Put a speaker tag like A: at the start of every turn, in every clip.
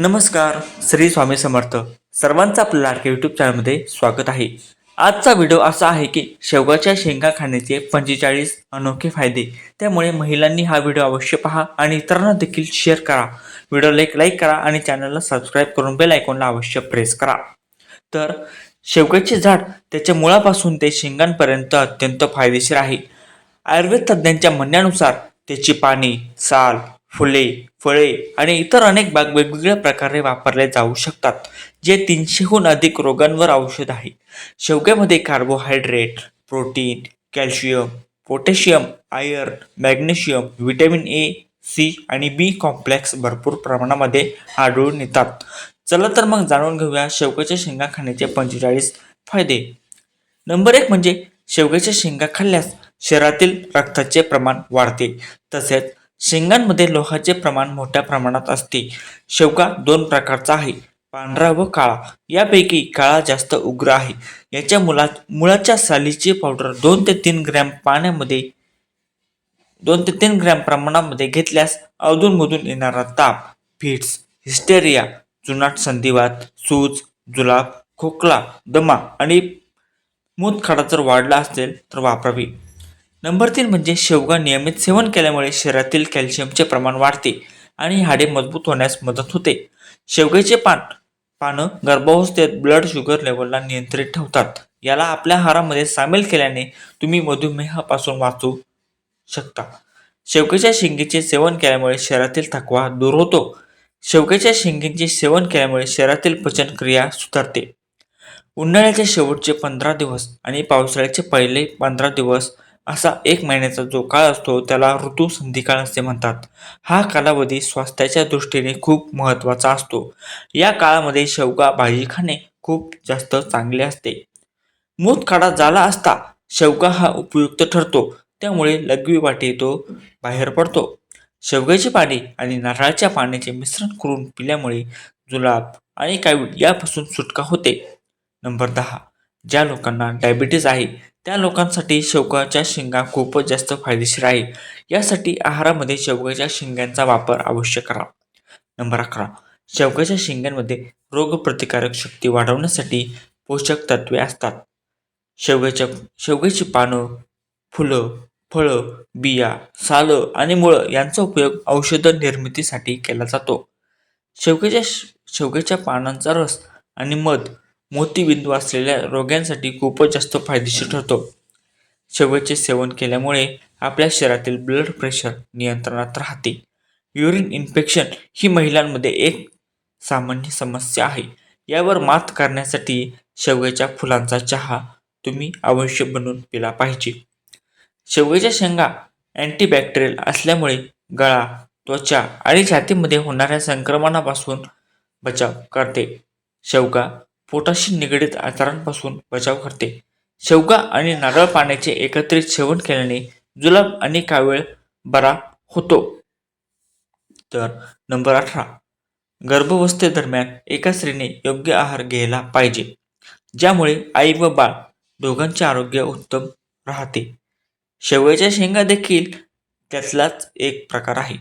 A: नमस्कार श्री स्वामी समर्थ. सर्वांचं आपल्या लाडक्या यूट्यूब चॅनलमध्ये स्वागत आहे. आजचा व्हिडिओ असा आहे की शेवगाच्या शेंगा खाण्याचे पंचेचाळीस अनोखे फायदे. त्यामुळे महिलांनी हा व्हिडिओ अवश्य पहा आणि इतरांना देखील शेअर करा. व्हिडिओला एक लाईक करा आणि चॅनलला सबस्क्राईब करून बेल आयकॉनला अवश्य प्रेस करा. तर शेवग्याचे झाड त्याच्या मुळापासून ते शेंगांपर्यंत अत्यंत फायदेशीर आहे. आयुर्वेद तज्ज्ञांच्या म्हणण्यानुसार त्याची पाने साल फुले फळे आणि इतर अनेक बाग वेगवेगळ्या प्रकारे वापरले जाऊ शकतात जे तीनशेहून अधिक रोगांवर औषध आहे. शेवग्यामध्ये carbohydrate protein calcium potassium iron magnesium vitamin A C आणि बी कॉम्प्लेक्स भरपूर प्रमाणामध्ये आढळून येतात. चला तर मग जाणून घेऊया शेवग्याच्या शेंगा खाण्याचे पंचेचाळीस फायदे. नंबर एक म्हणजे शेवग्याच्या शेंगा खाल्ल्यास शरीरातील रक्ताचे प्रमाण वाढते. तसेच शेंगांमध्ये लोहाचे प्रमाण मोठ्या प्रमाणात असते. शेवगा दोन प्रकारचा आहे पांढरा व काळा. यापैकी काळा जास्त उग्र आहे. याच्या मुला मुळाच्या सालीची पावडर दोन ते तीन ग्रॅम पाण्यामध्ये दोन ते तीन ग्रॅम प्रमाणामध्ये घेतल्यास अधूनमधून येणारा ताप फिट्स हिस्टेरिया जुनाट संधिवात सूज जुलाब खोकला दमा आणि मूतखडा जर वाढला असेल तर वापरावी. नंबर तीन म्हणजे शेवगा नियमित सेवन केल्यामुळे शरीरातील कॅल्शियमचे प्रमाण वाढते आणि हाडे मजबूत होण्यास मदत होते. शेवग्याचे पान पानं गर्भावस्थेत ब्लड शुगर लेवलला नियंत्रित ठेवतात. याला आपल्या आहारामध्ये सामील केल्याने तुम्ही मधुमेहापासून वाचू शकता. शेवग्याच्या शेंगेचे सेवन केल्यामुळे शरीरातील थकवा दूर होतो. शेवग्याच्या शेंगेचे सेवन केल्यामुळे शरीरातील पचनक्रिया सुधारते. उन्हाळ्याचे शेवटचे पंधरा दिवस आणि पावसाळ्याचे पहिले पंधरा दिवस असा एक महिन्याचा जो काळ असतो त्याला ऋतू संधिकाळ असे म्हणतात. हा कालावधी स्वास्थ्याच्या दृष्टीने खूप महत्त्वाचा असतो. या काळामध्ये शेवगा भाजी खाणे खूप जास्त चांगले असते. मूत काढा झाला असता शेवगा हा उपयुक्त ठरतो. त्यामुळे लघवी वाटी तो बाहेर पडतो. शेवग्याची पाने आणि नारळाच्या पाण्याचे मिश्रण करून पिल्यामुळे जुलाब आणि कावीळ यापासून सुटका होते. नंबर दहा. ज्या लोकांना डायबिटीज आहे त्या लोकांसाठी शेवगाच्या शेंगा खूपच जास्त फायदेशीर आहे. यासाठी आहारामध्ये शेवगाच्या शेंगांचा वापर अवश्य करा. नंबर अकरा. शेवगाच्या शेंगांमध्ये रोगप्रतिकारक शक्ती वाढवण्यासाठी पोषक तत्वे असतात. शेवग्याच्या शेवग्याची पानं फुलं फळं बिया सालं आणि मुळं यांचा उपयोग औषध निर्मितीसाठी केला जातो. शेवग्याच्या शेवग्याच्या पानांचा रस आणि मध मोतीबिंदू असलेल्या रोग्यांसाठी खूपच जास्त फायदेशीर ठरतो. शेवग्याचे सेवन केल्यामुळे आपल्या शरीरातील ब्लड प्रेशर नियंत्रणात राहते. युरिन इन्फेक्शन ही महिलांमध्ये एक सामान्य समस्या आहे. यावर मात करण्यासाठी शेवग्याच्या फुलांचा चहा तुम्ही अवश्य बनवून पिला पाहिजे. शेवग्याच्या शेंगा अँटीबॅक्टेरियल असल्यामुळे गळा त्वचा आणि छातीमध्ये होणाऱ्या संक्रमणापासून बचाव करते. शेवगा पोटाशी निगडीत आजारांपासून बचाव करते. शेवगा आणि नारळ पाण्याचे एकत्रित सेवन केल्याने जुलाब आणि कावीळ बरा होतो. तर नंबर अठरा. गर्भावस्थेदरम्यान एका स्त्रीने योग्य आहार घ्यायला पाहिजे ज्यामुळे आई व बाळ दोघांचे आरोग्य उत्तम राहते. शेवयाच्या शेंगा देखील त्यातलाच एक प्रकार आहे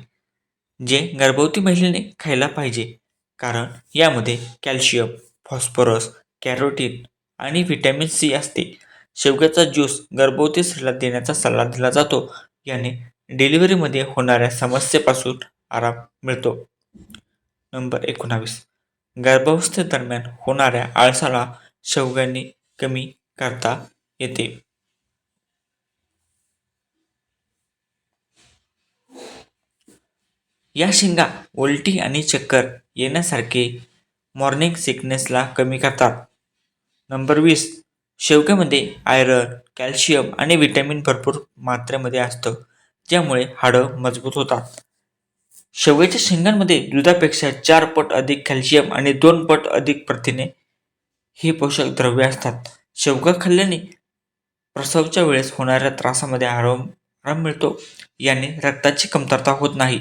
A: जे गर्भवती महिलेने खायला पाहिजे कारण यामध्ये कॅल्शियम फॉस्फरस कॅरोटीन आणि व्हिटॅमिन सी असते. शेवग्याचा ज्यूस गर्भवती स्त्रीला देण्याचा सल्ला दिला जातो. याने डिलिव्हरीमध्ये होणाऱ्या समस्येपासून आराम मिळतो. नंबर एकोणावीस. गर्भावस्थेदरम्यान होणाऱ्या आळसाला शेवग्याने कमी करता येते. या शेंगा उलटी आणि चक्कर येण्यासारखे मॉर्निंग सिकनेसला कमी करतात. नंबर वीस शेवग्यामध्ये आयरन कॅल्शियम आणि विटॅमिन भरपूर मात्रेमध्ये असतं ज्यामुळे हाडं मजबूत होतात. शेवग्याच्या शेंगांमध्ये दुधापेक्षा चार पट अधिक कॅल्शियम आणि दोन पट अधिक प्रथिने ही पोषक द्रव्ये असतात. शेवगा खाल्ल्याने प्रसवच्या वेळेस होणाऱ्या त्रासामध्ये आराम आराम मिळतो याने रक्ताची कमतरता होत नाही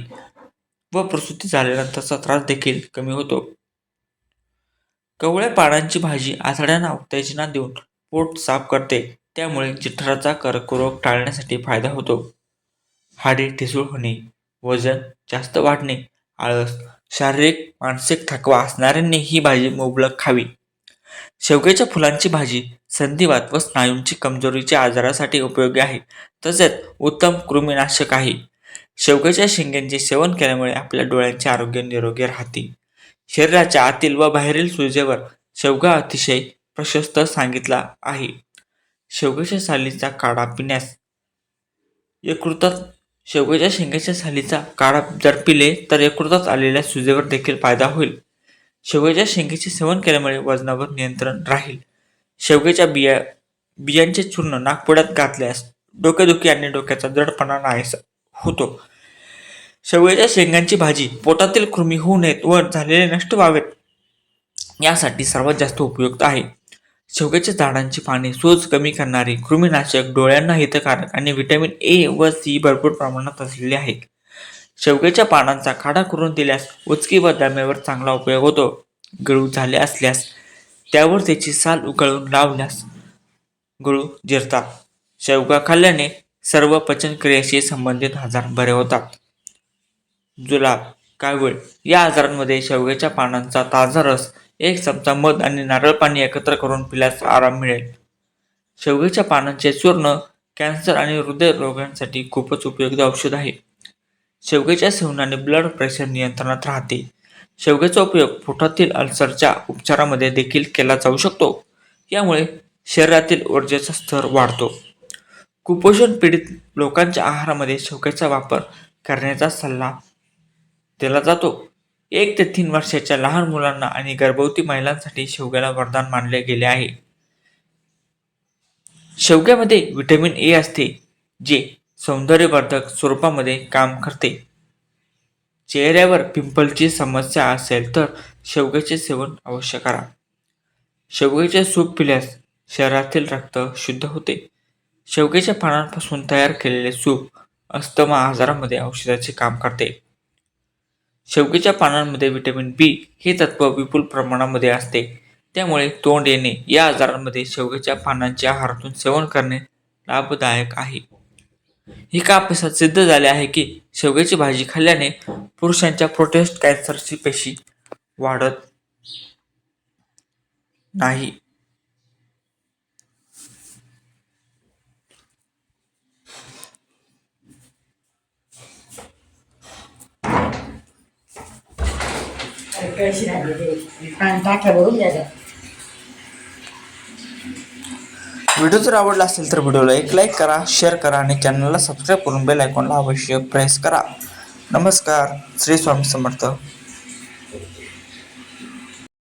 A: व प्रसूती झाल्यानंतरचा त्रास देखील कमी होतो. कवळ्या पानांची भाजी आतड्यांना उत्तेजना देऊन पोट साफ करते. त्यामुळे जठराचा कर्करोग टाळण्यासाठी फायदा होतो. हाडे ठिसूळ होणे वजन जास्त वाढणे आळस शारीरिक मानसिक थकवा असणाऱ्यांनी ही भाजी मुबलक खावी. शेवग्याच्या फुलांची भाजी संधिवात व स्नायूंची कमजोरीच्या आजारासाठी उपयोगी आहे. तसेच उत्तम कृमीनाशक आहे. शेवग्याच्या शेंग्यांचे सेवन केल्यामुळे आपल्या डोळ्यांचे आरोग्य निरोगी राहते. शरीराच्या आतील व बाहेरील सुजेवर शेवगा अतिशय प्रशस्त सांगितला आहे. शेवग्याच्या सालीचा काढा पिण्यास यकृतात शेवग्याच्या शेंगाच्या सालीचा काढा जर पिले तर यकृतात आलेल्या सुजेवर देखील फायदा होईल. शेवग्याच्या शेंगेचे सेवन केल्यामुळे वजनावर नियंत्रण राहील. शेवग्याच्या बिया बियांचे चूर्ण नागपुड्यात घातल्यास डोकेदुखी आणि डोक्याचा जडपणा नाहीसा होतो. शेवग्याच्या शेंगांची भाजी पोटातील कृमी होऊ नयेत व झालेले नष्ट व्हावेत यासाठी सर्वात जास्त उपयुक्त आहे. शेवग्याच्या झाडांची पाने सोज कमी करणारी कृमीनाशक डोळ्यांना हितकारक आणि व्हिटॅमिन ए व सी भरपूर प्रमाणात असलेले आहेत शेवग्याच्या पानांचा काढा करून दिल्यास उचकी व दम्यावर चांगला उपयोग होतो. गळू झाले असल्यास त्यावर त्याची साल उकळून लावल्यास गळू जिरतात. शेवगा खाल्ल्याने सर्व पचनक्रियेशी संबंधित आजार बरे होतात. जुलाब कावीळ या आजारांमध्ये शेवग्याच्या पानांचा ताजा रस एक चमचा मध आणि नारळ पाणी एकत्र करून पिल्यास आराम मिळेल. शेवग्याच्या पानांचे चूर्ण कॅन्सर आणि हृदय रोगांसाठी खूपच उपयुक्त औषध आहे. शेवग्याच्या सेवनाने ब्लड प्रेशर नियंत्रणात राहते. शेवग्याचा उपयोग पोटातील अल्सरच्या उपचारामध्ये देखील केला जाऊ शकतो. यामुळे शरीरातील ऊर्जेचा स्तर वाढतो. कुपोषण पीडित लोकांच्या आहारामध्ये शेवग्याचा वापर करण्याचा सल्ला दिला जातो. एक ते तीन वर्षाच्या लहान मुलांना आणि गर्भवती महिलांसाठी शेवग्याला वरदान मानले गेले आहे. शेवग्यामध्ये व्हिटॅमिन ए असते जे सौंदर्यवर्धक स्वरूपामध्ये काम करते. चेहऱ्यावर पिंपलची समस्या असेल तर शेवग्याचे सेवन अवश्य करा. शेवग्याचे सूप पिल्यास शरीरातील रक्त शुद्ध होते. शेवग्याच्या पानांपासून तयार केलेले सूप अस्थमा आजारामध्ये औषधाचे काम करते. शेवग्याच्या पानांमध्ये व्हिटॅमिन बी हे तत्व विपुल प्रमाणामध्ये असते. त्यामुळे तोंड येणे या आजारांमध्ये शेवग्याच्या पानांचे आहारातून सेवन करणे लाभदायक आहे. एका अभ्यासात सिद्ध झाले आहे की शेवग्याची भाजी खाल्ल्याने पुरुषांच्या प्रोटेस्ट कॅन्सरची पेशी वाढत नाही.
B: कळशी राहिलेली पाणी टाक्या भरून द्यायच्या
A: व्हिडिओ जर आवडला असेल तर व्हिडिओला एक लाईक करा शेअर करा आणि चॅनलला सबस्क्राईब करून बेल आयकॉनला अवश्य प्रेस करा. नमस्कार. श्री स्वामी समर्थ.